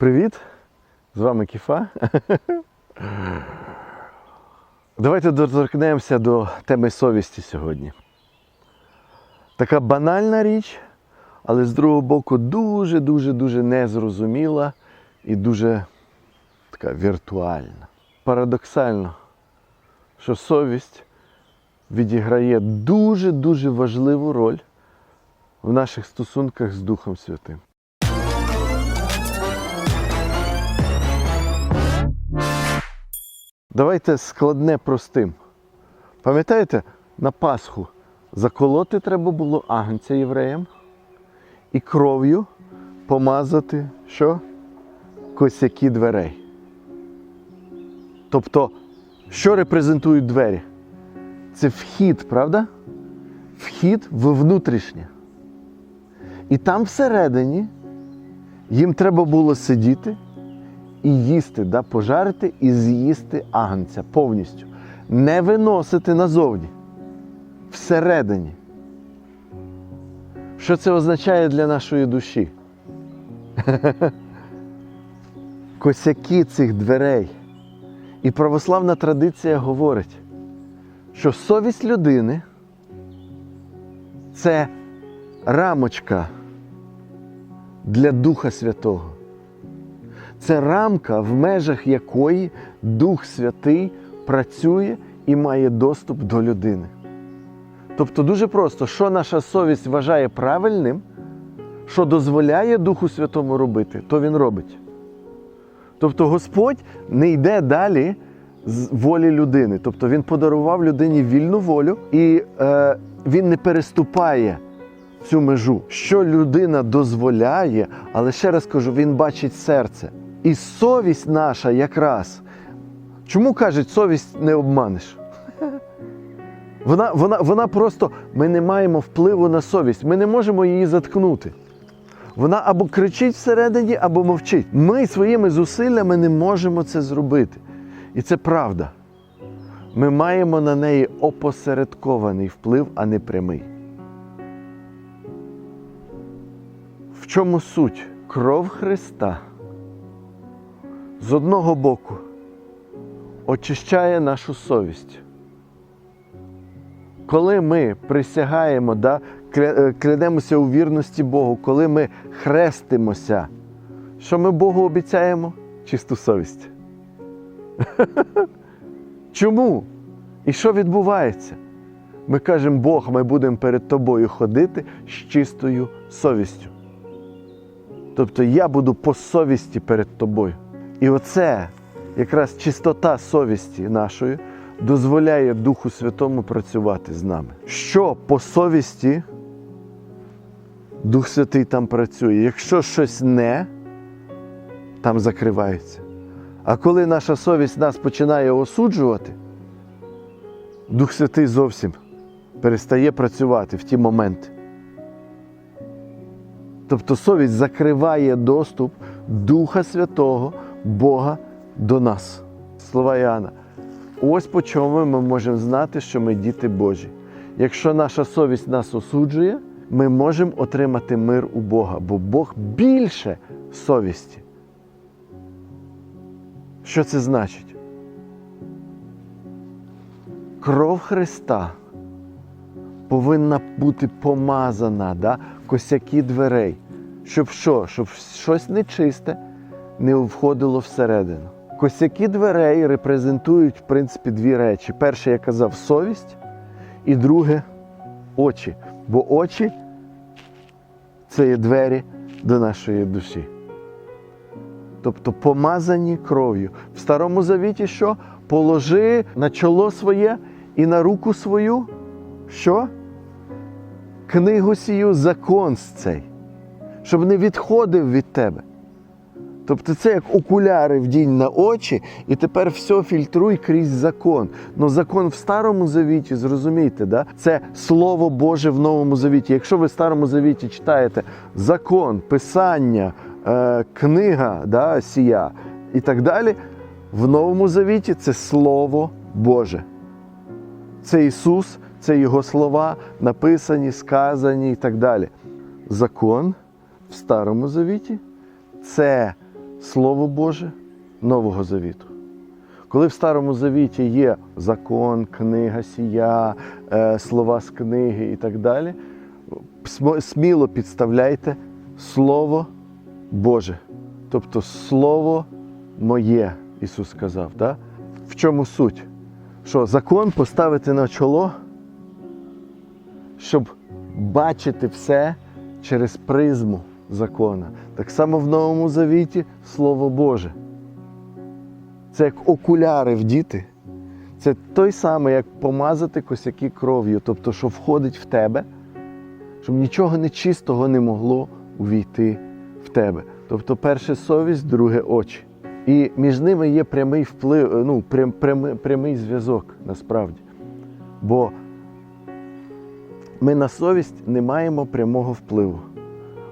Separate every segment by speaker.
Speaker 1: Привіт! З вами Кіфа. Давайте доторкнемося до теми совісті сьогодні. Така банальна річ, але з другого боку дуже-дуже дуже незрозуміла і дуже така віртуальна. Парадоксально, що совість відіграє дуже-дуже важливу роль в наших стосунках з Духом Святим. Давайте складне простим. Пам'ятаєте, на Пасху заколоти треба було агнця євреям і кров'ю помазати що? Косяки дверей. Тобто, що репрезентують двері? Це вхід, правда? Вхід в внутрішнє. І там всередині їм треба було сидіти і їсти, да, пожарити і з'їсти агнця повністю. Не виносити назовні. Всередині. Що це означає для нашої душі? Косяки цих дверей. І православна традиція говорить, що совість людини це рамочка для Духа Святого. Це рамка, в межах якої Дух Святий працює і має доступ до людини. Тобто дуже просто, що наша совість вважає правильним, що дозволяє Духу Святому робити, то Він робить. Тобто Господь не йде далі з волі людини. Тобто Він подарував людині вільну волю і е, він не переступає цю межу. Що людина дозволяє, але ще раз кажу, він бачить серце. І совість наша якраз. Чому кажуть, совість не обманеш? Вона, вона, вона просто, ми не маємо впливу на совість, ми не можемо її заткнути. Вона або кричить всередині, або мовчить. Ми своїми зусиллями не можемо це зробити. І це правда. Ми маємо на неї опосередкований вплив, а не прямий. В чому суть? Кров Христа з одного боку очищає нашу совість. Коли ми присягаємо, да, е, клянемося у вірності Богу, коли ми хрестимося, що ми Богу обіцяємо? Чисту совість. Чому? І що відбувається? Ми кажемо, Бог, ми будемо перед тобою ходити з чистою совістю. Тобто я буду по совісті перед тобою. І оце якраз чистота совісті нашої дозволяє Духу Святому працювати з нами. Що по совісті Дух Святий там працює. Якщо щось не, там закривається. А коли наша совість нас починає осуджувати, Дух Святий зовсім перестає працювати в ті моменти. Тобто совість закриває доступ Духа Святого, Бога до нас. Слова Іоанна. Ось по чому ми можемо знати, що ми діти Божі. Якщо наша совість нас осуджує, ми можемо отримати мир у Бога, бо Бог більше совісті. Що це значить? Кров Христа повинна бути помазана, да? косяки дверей. Щоб що? Щоб щось нечисте не входило всередину. Косяки дверей репрезентують, в принципі, дві речі. Перше, я казав, совість, і друге очі. Бо очі це є двері до нашої душі. Тобто помазані кров'ю. В Старому Завіті що? Положи на чоло своє і на руку свою. Що? Книгу сію закон цей, щоб не відходив від тебе. Тобто це як окуляри вдінь на очі, і тепер все фільтруй крізь закон. Ну закон в Старому Завіті, зрозумійте, да? це Слово Боже в Новому Завіті. Якщо ви в Старому Завіті читаєте закон, писання, е, книга да, сія і так далі, в Новому Завіті це Слово Боже. Це Ісус, це Його слова, написані, сказані і так далі. Закон в Старому Завіті це Слово Боже Нового Завіту. Коли в Старому Завіті є закон, книга сія, е, слова з книги і так далі, сміло підставляйте Слово Боже. Тобто Слово моє, Ісус сказав. Да? В чому суть? Що закон поставити на чоло, щоб бачити все через призму закона. Так само в Новому Завіті Слово Боже. Це як окуляри вдіти. Це той самий, як помазати косяки кров'ю, тобто, що входить в тебе, щоб нічого нечистого не могло увійти в тебе. Тобто, перше совість, друге очі. І між ними є прямий вплив, е, ну, прям, прямий, прямий зв'язок насправді. Бо ми на совість не маємо прямого впливу,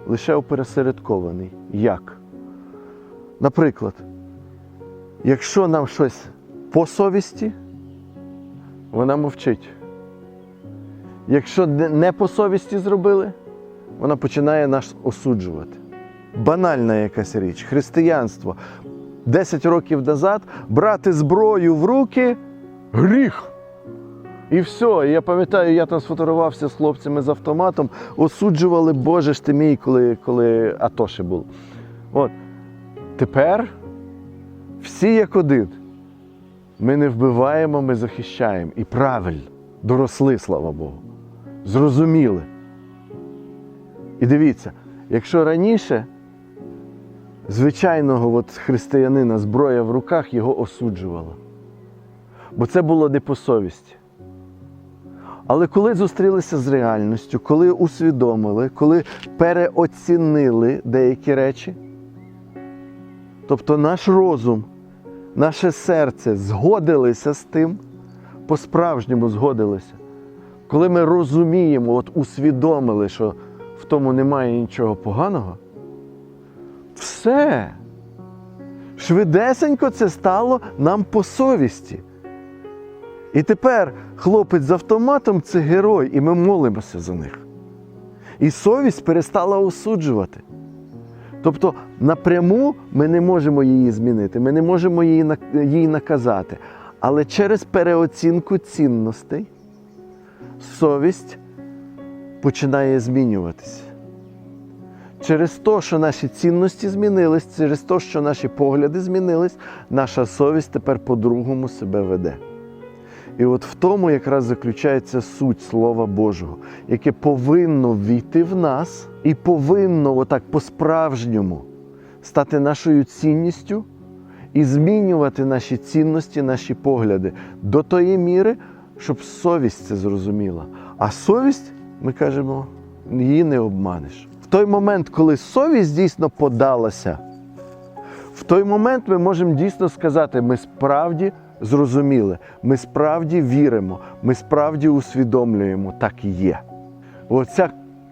Speaker 1: лише опересередкований. Як? Наприклад, якщо нам щось по совісті, вона мовчить. Якщо не- по совісті зробили, вона починає нас осуджувати. Банальна якась річ, християнство. 10 років назад брати зброю в руки гріх. І все. Я пам'ятаю, я там сфотографувався з хлопцями з автоматом, осуджували, Боже ж ти мій, коли, коли АТО ще. От. Тепер всі як один. Ми не вбиваємо, ми захищаємо. І правильно, доросли, слава Богу. Зрозуміли. І дивіться, якщо раніше звичайного от християнина зброя в руках його осуджувала. Бо це було не по совісті. Але коли зустрілися з реальністю, коли усвідомили, коли переоцінили деякі речі, тобто наш розум, наше серце згодилися з тим, по-справжньому згодилися. Коли ми розуміємо, от усвідомили, що в тому немає нічого поганого, все. Швидесенько це стало нам по совісті. І тепер хлопець з автоматом це герой, і ми молимося за них. І совість перестала осуджувати. Тобто напряму ми не можемо її змінити, ми не можемо їй наказати. Але через переоцінку цінностей совість починає змінюватися. Через те, що наші цінності змінились, через те, що наші погляди змінились, наша совість тепер по-другому себе веде. І от в тому якраз заключається суть Слова Божого, яке повинно ввійти в нас і повинно отак по-справжньому стати нашою цінністю і змінювати наші цінності, наші погляди до тої міри, щоб совість це зрозуміла. А совість, ми кажемо, її не обманеш. В той момент, коли совість дійсно подалася, в той момент ми можемо дійсно сказати, ми справді зрозуміли, ми справді віримо, ми справді усвідомлюємо, так і є. Оця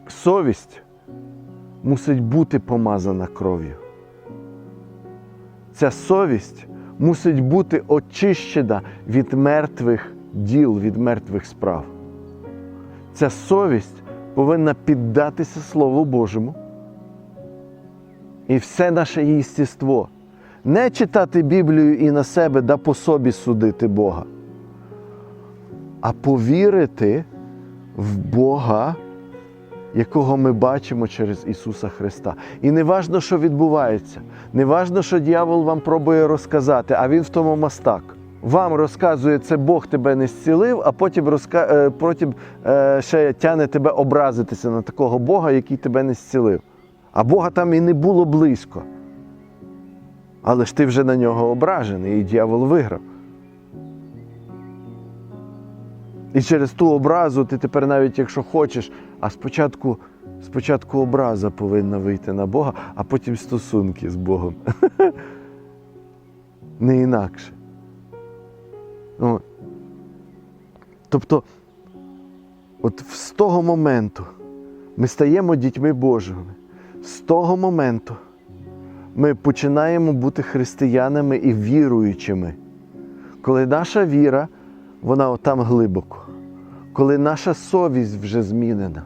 Speaker 1: совість мусить бути помазана кров'ю. Ця совість мусить бути очищена від мертвих діл, від мертвих справ. Ця совість повинна піддатися Слову Божому. І все наше єстіство. Не читати Біблію і на себе да по собі судити Бога, а повірити в Бога, якого ми бачимо через Ісуса Христа. І не важно, що відбувається, не важно, що дьявол вам пробує розказати, а він в тому мастак. Вам розказує, це Бог тебе не зцілив, а потім, розка... е, потім е, ще тяне тебе образитися на такого Бога, який тебе не зцілив. А Бога там і не було близько. Але ж ти вже на нього ображений, і дьявол виграв. І через ту образу ти тепер навіть якщо хочеш, а спочатку, спочатку образа повинна вийти на Бога, а потім стосунки з Богом. Не інакше. Ну, тобто, от з того моменту ми стаємо дітьми Божими. З того моменту ми починаємо бути християнами і віруючими. Коли наша віра, вона отам глибоко, коли наша совість вже змінена,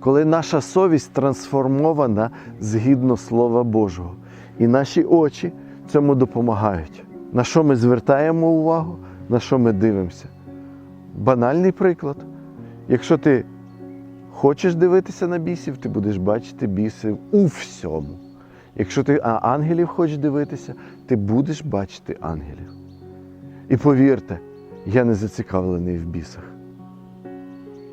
Speaker 1: коли наша совість трансформована згідно Слова Божого. І наші очі цьому допомагають. На що ми звертаємо увагу, на що ми дивимося. Банальний приклад. Якщо ти хочеш дивитися на бісів, ти будеш бачити бісів у всьому. Якщо ти ангелів хочеш дивитися, ти будеш бачити ангелів. І повірте, я не зацікавлений в бісах.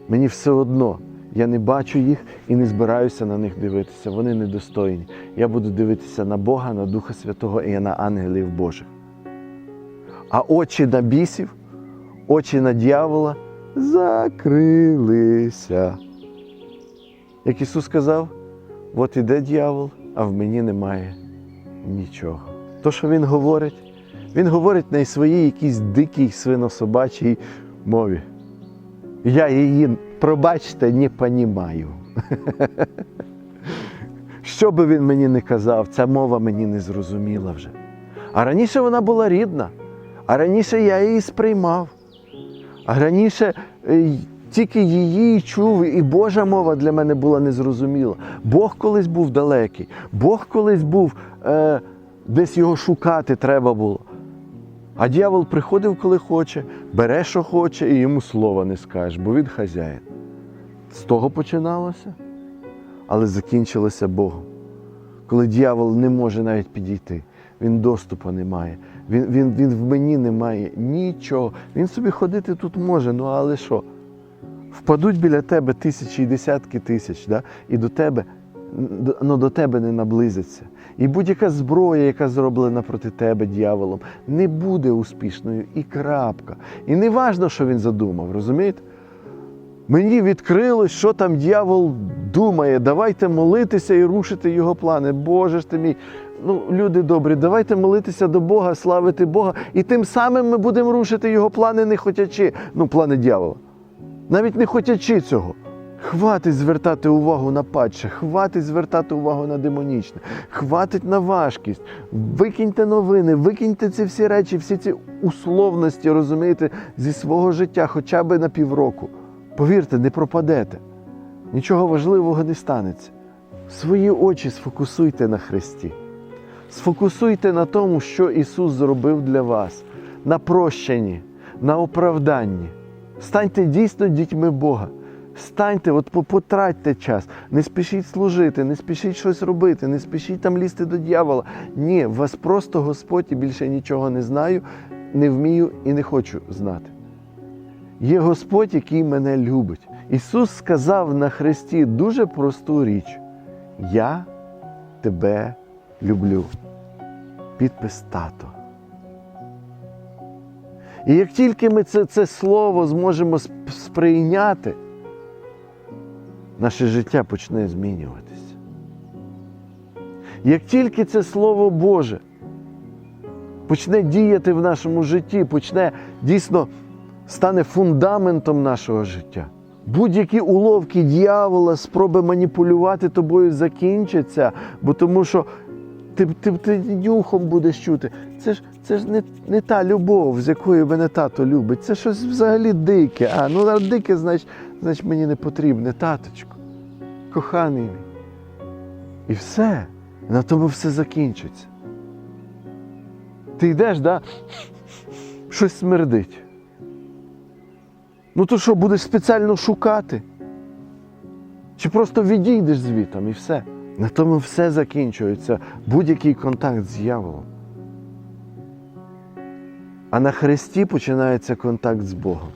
Speaker 1: Мені все одно, я не бачу їх і не збираюся на них дивитися. Вони недостойні. Я буду дивитися на Бога, на Духа Святого і на ангелів Божих. А очі на бісів, очі на дьявола закрилися. Як Ісус сказав, от іде дьявол, а в мені немає нічого. То, що Він говорить, Він говорить на своїй якійсь дикій свинособачій мові. Я її, пробачте, не понімаю. Що би він мені не казав, ця мова мені не зрозуміла вже. А раніше вона була рідна, а раніше я її сприймав. А раніше е, тільки її чув, і Божа мова для мене була незрозуміла. Бог колись був далекий, Бог колись був, е, десь його шукати треба було. А дьявол приходив, коли хоче, бере, що хоче, і йому слова не скажеш, бо він хазяїн. З того починалося, але закінчилося Богом. Коли дьявол не може навіть підійти, він доступу не має, він, він, він в мені не має нічого. Він собі ходити тут може, ну але що? Впадуть біля тебе тисячі і десятки тисяч, да? і до тебе, ну, до тебе не наблизяться. І будь-яка зброя, яка зроблена проти тебе дьяволом, не буде успішною і крапка. І не важно, що він задумав, розумієте? Мені відкрилось, що там дьявол думає. Давайте молитися і рушити його плани. Боже ж ти мій. Ну, люди добрі, давайте молитися до Бога, славити Бога, і тим самим ми будемо рушити його плани, не хотячи. Ну, плани дьявола. Навіть не хотячи цього. Хватить звертати увагу на падше, хватить звертати увагу на демонічне, хватить на важкість. Викиньте новини, викиньте ці всі речі, всі ці условності, розумієте, зі свого життя, хоча б на півроку. Повірте, не пропадете. Нічого важливого не станеться. Свої очі сфокусуйте на Христі. Сфокусуйте на тому, що Ісус зробив для вас, на прощенні, на оправданні. Станьте дійсно дітьми Бога. Станьте, от по- потратьте час, не спішіть служити, не спішіть щось робити, не спішіть там лізти до дьявола. Ні, вас просто Господь і більше нічого не знаю, не вмію і не хочу знати. Є Господь, який мене любить. Ісус сказав на Христі дуже просту річ: Я тебе люблю. Підпис тато. І як тільки ми це, це слово зможемо сприйняти, наше життя почне змінюватися. Як тільки це Слово Боже почне діяти в нашому житті, почне дійсно стане фундаментом нашого життя. Будь-які уловки дьявола, спроби маніпулювати тобою закінчаться, бо тому що ти, ти, ти нюхом будеш чути. Це ж, це ж не, не та любов, з якою мене тато любить. Це щось взагалі дике. А, ну дике, значить, значить мені не потрібне, таточко, коханий мій. І все. На тому все закінчиться. Ти йдеш, да? щось смердить. Ну то що, будеш спеціально шукати? Чи просто відійдеш звітом і все? На тому все закінчується, будь-який контакт з дьяволом. А на Христі починається контакт з Богом.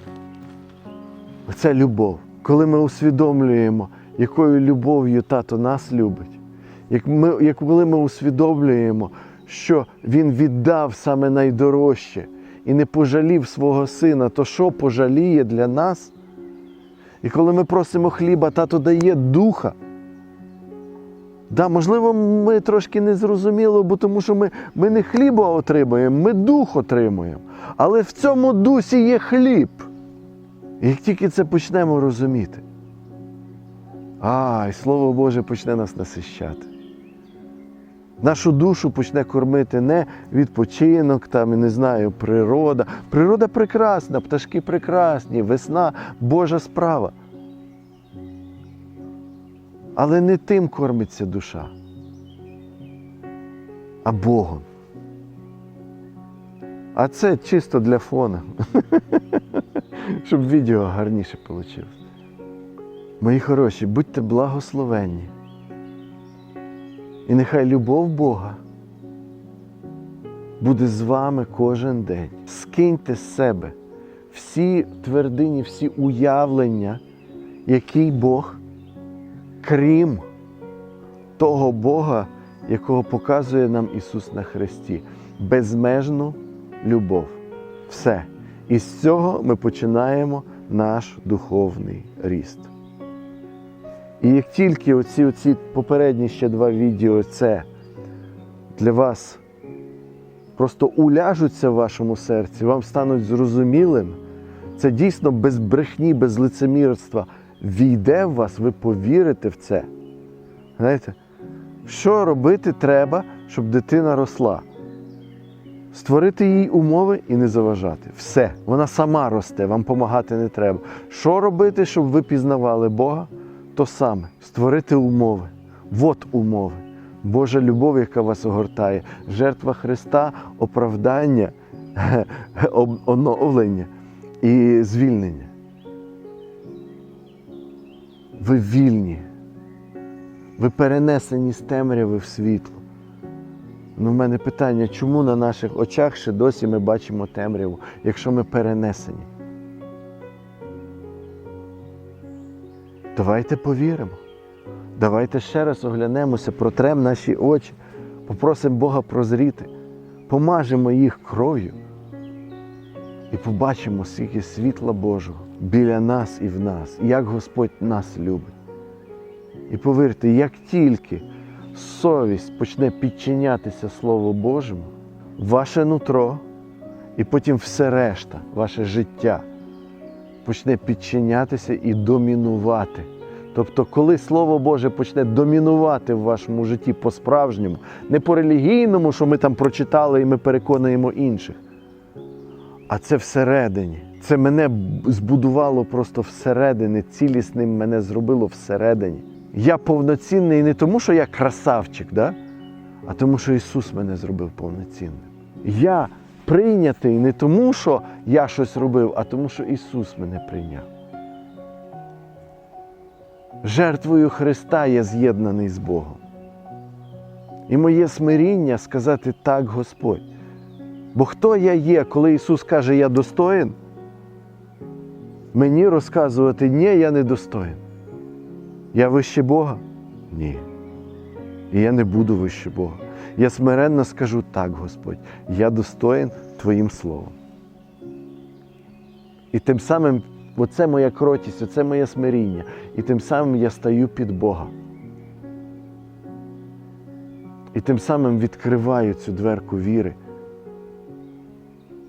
Speaker 1: Оце любов. Коли ми усвідомлюємо, якою любов'ю тато нас любить, як ми, як коли ми усвідомлюємо, що Він віддав саме найдорожче і не пожалів свого сина, то що пожаліє для нас? І коли ми просимо хліба, тато дає духа. Да, можливо, ми трошки не зрозуміло, бо тому що ми, ми не хліба отримуємо, ми дух отримуємо. Але в цьому дусі є хліб. Як тільки це почнемо розуміти, а, і Слово Боже почне нас насищати. Нашу душу почне кормити не відпочинок, там, і не знаю, природа. Природа прекрасна, пташки прекрасні, весна Божа справа. Але не тим кормиться душа. а Богом. А це чисто для фона, щоб відео гарніше вийшло. Мої хороші, будьте благословенні. І нехай любов Бога буде з вами кожен день. Скиньте з себе всі твердині, всі уявлення, який Бог, крім того Бога, якого показує нам Ісус на Христі. Безмежну любов. Все. І з цього ми починаємо наш духовний ріст. І як тільки оці, оці попередні ще два відео це для вас просто уляжуться в вашому серці, вам стануть зрозумілим, це дійсно без брехні, без лицемірства війде в вас, ви повірите в це. Знаєте, що робити треба, щоб дитина росла? Створити їй умови і не заважати. Все, вона сама росте, вам допомагати не треба. Що робити, щоб ви пізнавали Бога? То саме створити умови. Вот умови. Божа любов, яка вас огортає, жертва Христа, оправдання, оновлення і звільнення. Ви вільні. Ви перенесені з темряви в світло. Ну, в мене питання, чому на наших очах ще досі ми бачимо темряву, якщо ми перенесені? Давайте повіримо. Давайте ще раз оглянемося, протремо наші очі, попросимо Бога прозріти, помажемо їх кров'ю і побачимо, скільки світла Божого біля нас і в нас, як Господь нас любить. І повірте, як тільки совість почне підчинятися Слову Божому, ваше нутро, і потім все решта, ваше життя почне підчинятися і домінувати. Тобто, коли Слово Боже почне домінувати в вашому житті по-справжньому, не по-релігійному, що ми там прочитали і ми переконуємо інших, а це всередині. Це мене збудувало просто всередині, цілісним мене зробило всередині. Я повноцінний не тому, що я красавчик, да? а тому, що Ісус мене зробив повноцінним. Я прийнятий не тому, що я щось робив, а тому, що Ісус мене прийняв. Жертвою Христа я з'єднаний з Богом. І моє смиріння сказати так, Господь. Бо хто я є, коли Ісус каже, я достоїн? Мені розказувати, ні, я не достоїн. Я вище Бога? Ні. І я не буду вище Бога. Я смиренно скажу так, Господь, я достоїн Твоїм Словом. І тим самим, оце моя кротість, оце моє смиріння. І тим самим я стаю під Бога. І тим самим відкриваю цю дверку віри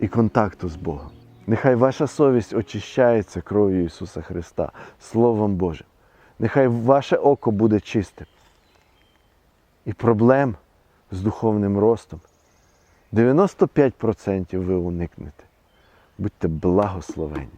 Speaker 1: і контакту з Богом. Нехай ваша совість очищається кров'ю Ісуса Христа, Словом Божим. Нехай ваше око буде чистим. І проблем з духовним ростом 95% ви уникнете. Будьте благословенні.